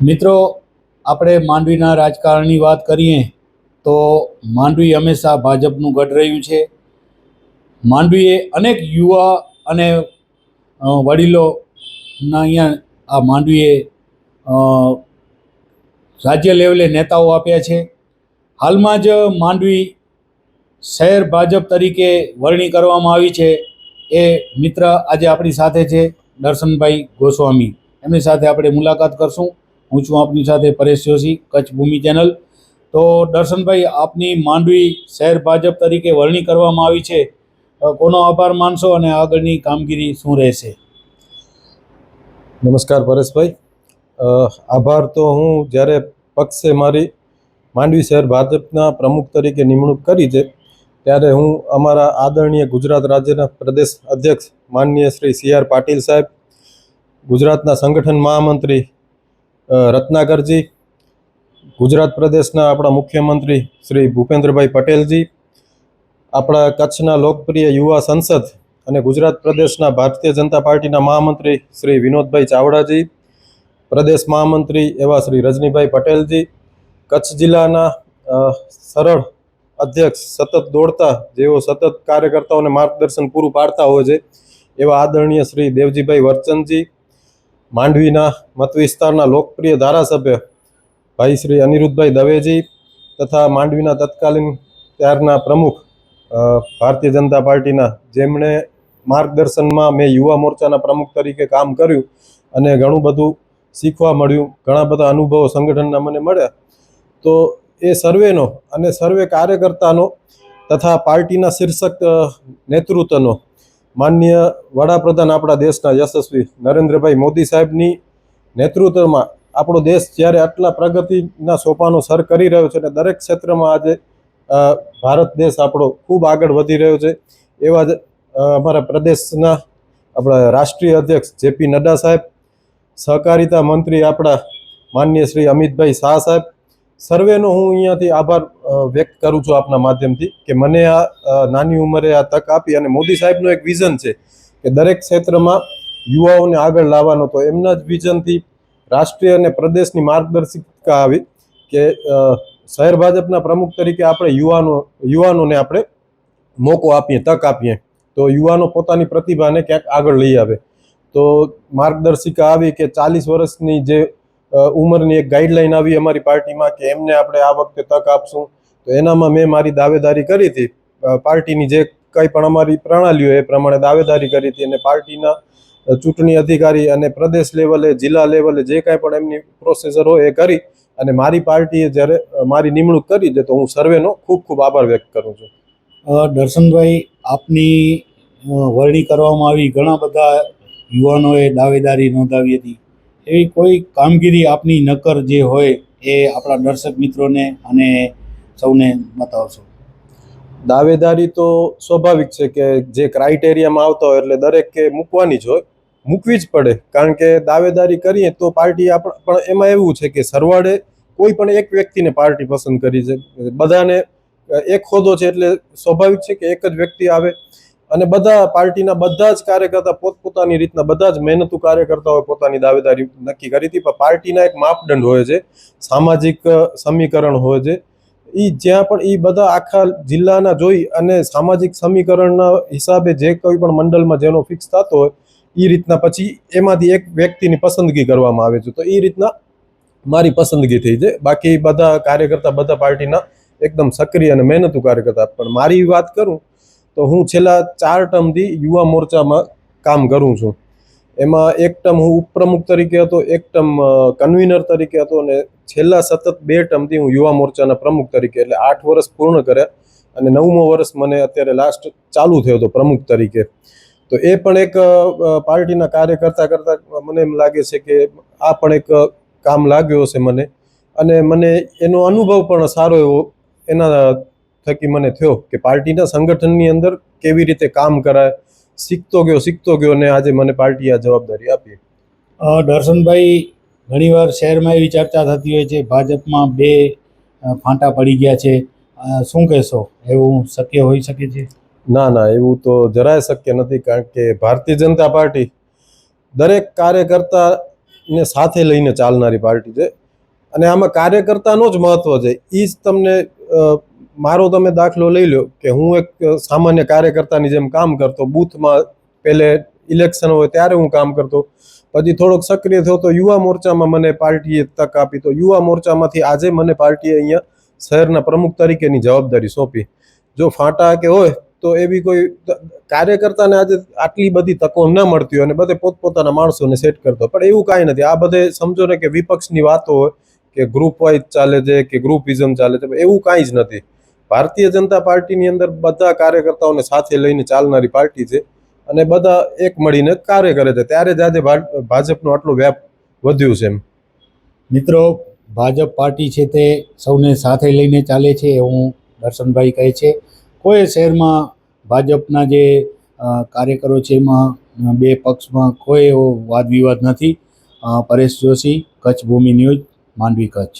મિત્રો, આપણે માંડવીના રાજકારણની વાત કરીએ, તો માંડવી હંમેશા ભાજપનું ગઢ રહ્યું છે. માંડવીએ અનેક યુવા અને વડીલોના અહીંયા આ માંડવીએ રાજ્ય લેવલે નેતાઓ આપ્યા છે. હાલમાં જ માંડવી શહેર ભાજપ તરીકે વરણી કરવામાં આવી છે. એ મિત્ર આજે આપણી સાથે છે, દર્શનભાઈ ગોસ્વામી. એમની સાથે આપણે મુલાકાત કરશું. હું છું આપની સાથે પરેશ જોશી, કચ્છ ભૂમિ ચેનલ. તો દર્શનભાઈ, આપની માંડવી શહેર ભાજપ તરીકે વરણી કરવામાં આવી છે. કોનો આભાર માનશો અને આગળની કામગીરી શું રહેશે? નમસ્કાર પરેશભાઈ. આભાર તો હું જ્યારે પક્ષે મારી માંડવી શહેર ભાજપના પ્રમુખ તરીકે નિમણૂક કરી છે, ત્યારે હું અમારા આદરણીય ગુજરાત રાજ્યના પ્રદેશ અધ્યક્ષ માનનીય શ્રી સી આર પાટીલ સાહેબ, ગુજરાતના સંગઠન મહામંત્રી રત્નાકરજી, ગુજરાત પ્રદેશના આપણા મુખ્યમંત્રી શ્રી ભૂપેન્દ્રભાઈ પટેલજી, આપણા કચ્છના લોકપ્રિય યુવા સંસદ અને ગુજરાત પ્રદેશના ભારતીય જનતા પાર્ટીના મહામંત્રી શ્રી વિનોદભાઈ ચાવડાજી, પ્રદેશ મહામંત્રી એવા શ્રી રજનીભાઈ પટેલજી, કચ્છ જિલ્લાના સરળ અધ્યક્ષ સતત દોડતા જેઓ સતત કાર્યકર્તાઓને માર્ગદર્શન પૂરું પાડતા હોય છે, એવા આદરણીય શ્રી દેવજીભાઈ વર્ચનજી માંડવીના મત વિસ્તારના લોકપ્રિય ધારાસભ્ય ભાઈ શ્રી અનિરુદ્ધભાઈ દવેજી તથા માંડવીના તત્કાલીન ત્યારના પ્રમુખ ભારતીય જનતા પાર્ટીના જેમણે માર્ગદર્શનમાં મેં યુવા મોરચાના પ્રમુખ તરીકે કામ કર્યું અને ઘણું બધું શીખવા મળ્યું, ઘણા બધા અનુભવો સંગઠનના મને મળ્યા. તો એ સર્વેનો અને સર્વે કાર્યકર્તાનો તથા પાર્ટીના શીર્ષક નેતૃત્વનો માનનીય વડાપ્રધાન આપણા દેશના યશસ્વી નરેન્દ્રભાઈ મોદી સાહેબની નેતૃત્વમાં આપણો દેશ જ્યારે આટલા પ્રગતિના સોપાનો સર કરી રહ્યો છે અને દરેક ક્ષેત્રમાં આજે ભારત દેશ આપણો ખૂબ આગળ વધી રહ્યો છે. એવા જ અમારા પ્રદેશના આપણા રાષ્ટ્રીય અધ્યક્ષ જેપી નડ્ડા સાહેબ, સહકારિતા મંત્રી આપણા માનનીય શ્રી અમિતભાઈ શાહ સાહેબ. સર્વેનો હું અહીંયાથી આભાર વ્યક્ત કરું છું આપના માધ્યમથી કે મને આ નાની ઉંમરે આ તક આપી અને મોદી સાહેબનું એક વિઝન છે કે દરેક ક્ષેત્રમાં યુવાઓને આગળ લાવવાનો. તો એમના જ વિઝનથી રાષ્ટ્રીય અને પ્રદેશની માર્ગદર્શિકા આવી કે શહેર ભાજપના પ્રમુખ તરીકે આપણે યુવાનો, યુવાનોને આપણે મોકો આપીએ, તક આપીએ. તો યુવાનો પોતાની પ્રતિભાને ક્યાંક આગળ લઈ આવે. તો માર્ગદર્શિકા આવી કે ચાલીસ વર્ષની જે ઉંમરની એક ગાઈડલાઈન આવી અમારી પાર્ટીમાં કે એમને આપણે આ વખતે તક આપશું. તો એનામાં મેં મારી દાવેદારી કરી હતી. પાર્ટીની જે કંઈ પણ અમારી પ્રણાલીઓ એ પ્રમાણે દાવેદારી કરી હતી અને પાર્ટીના ચૂંટણી અધિકારી અને પ્રદેશ લેવલે, જિલ્લા લેવલે જે કાંઈ પણ એમની પ્રોસેસર હોય એ કરી અને મારી પાર્ટીએ જ્યારે મારી નિમણૂક કરી છે તો હું સર્વેનો ખૂબ ખૂબ આભાર વ્યક્ત કરું છું. દર્શનભાઈ, આપની વરણી કરવામાં આવી ઘણા બધા યુવાનોએ દાવેદારી નોંધાવી હતી. એવી કોઈ કામગીરી આપની નકર જે હોય એ આપણા દર્શક મિત્રોને અને સૌને બતાવશો. દાવેદારી તો સ્વાભાવિક છે કે જે ક્રાઇટેરિયામાં આવતા હોય એટલે દરેકે મૂકવાની જ હોય. મૂકવી જ પડે. કારણ કે દાવેદારી કરીએ તો પાર્ટી આપણ, પણ એમાં એવું છે કે સરવાળે કોઈ પણ એક વ્યક્તિને પાર્ટી પસંદ કરી છે. બધાને એક હોદ્દો છે એટલે સ્વાભાવિક છે કે એક જ વ્યક્તિ આવે. અને બધા પાર્ટીના બધા જ કાર્યકર્તા પોતપોતાની રીતના બધા જ મહેનતુ કાર્યકર્તાઓએ પોતાની દાવેદારી નક્કી કરી હતી. પણ પાર્ટીના એક માપદંડ હોય છે. સામાજિક સમીકરણ હોય છે. એ જ્યાં પણ એ બધા આખા જિલ્લાના જોઈ અને સામાજિક સમીકરણના હિસાબે જે કોઈ પણ મંડળમાં જેનો ફિક્સ થતો હોય એ રીતના પછી એમાંથી એક વ્યક્તિની પસંદગી કરવામાં આવે છે. તો એ રીતના મારી પસંદગી થઈ છે. બાકી બધા કાર્યકર્તા બધા પાર્ટીના એકદમ સક્રિય અને મહેનતુ કાર્યકર્તા. પણ મારી વાત કરું તો હું છેલ્લા ચાર ટર્મથી યુવા મોરચામાં કામ કરું છું. એમાં એક ટર્મ હું ઉપપ્રમુખ તરીકે હતો, એક ટર્મ કન્વીનર તરીકે હતો અને છેલ્લા સતત બે ટર્મથી હું યુવા મોરચાના પ્રમુખ તરીકે એટલે આઠ વર્ષ પૂર્ણ કર્યા અને નવમો વર્ષ મને અત્યારે લાસ્ટ ચાલુ થયો હતો પ્રમુખ તરીકે. તો એ પણ એક પાર્ટીના કાર્ય કરતા કરતા મને એમ લાગે છે કે આ પણ એક કામ લાગ્યો હશે મને અને મને એનો અનુભવ પણ સારો એવો એના થકી મને થયો કે પાર્ટીના સંગઠનની અંદર કેવી રીતે કામ કરાય શીખતો ગયો શીખતો ગયો ને આજે મને પાર્ટીએ આ જવાબદારી આપી. દર્શનભાઈ ઘણીવાર શહેરમાં એવી ચર્ચા થતી હોય છે ભાજપમાં બે ફાંટા પડી ગયા છે. શું કહેશો? એવું શક્ય હોઈ શકે છે? ના ના એવું તો જરાય શક્ય નથી કારણ કે ભારતીય જનતા પાર્ટી દરેક કાર્યકર્તાને સાથે લઈને ચાલનારી પાર્ટી છે. અને આમાં કાર્યકર્તાનો જ મહત્વ છે. એ જ તમને મારો તમે દાખલો લઈ લો કે હું એક સામાન્ય કાર્યકર્તાની જેમ કામ કરતો, બૂથમાં પહેલે ઇલેક્શન હોય ત્યારે હું કામ કરતો. પછી થોડોક સક્રિય થયો તો યુવા મોરચામાં મને પાર્ટીએ તક આપી. તો યુવા મોરચામાંથી આજે મને પાર્ટીએ અહીંયા શહેરના પ્રમુખ તરીકેની જવાબદારી સોંપી. જો ફાંટા કે હોય તો એવી કોઈ કાર્યકર્તાને આજે આટલી બધી તકો ન મળતી હોય અને બધે પોતપોતાના માણસોને સેટ કરતો. પણ એવું કાંઈ નથી. આ બધે સમજો ને કે વિપક્ષની વાતો હોય કે ગ્રુપ વાઇઝ ચાલે છે કે ગ્રુપિઝમ ચાલે છે. એવું કાંઈ જ નથી. ભારતીય જનતા પાર્ટીની અંદર બધા કાર્યકર્તાઓને સાથે લઈને ચાલનારી પાર્ટી છે અને બધા એક મળીને કાર્ય કરે છે. ત્યારે જ આજે ભાજપનો આટલો વ્યાપ વધ્યું છે એમ. મિત્રો, ભાજપ પાર્ટી છે તે સૌને સાથે લઈને ચાલે છે એવું દર્શનભાઈ કહે છે. કોઈ શહેરમાં ભાજપના જે કાર્યકરો છે એમાં બે પક્ષમાં કોઈ એવો વાદ વિવાદ નથી. પરેશ જોશી, કચ્છ ભૂમિ ન્યૂઝ, માંડવી કચ્છ.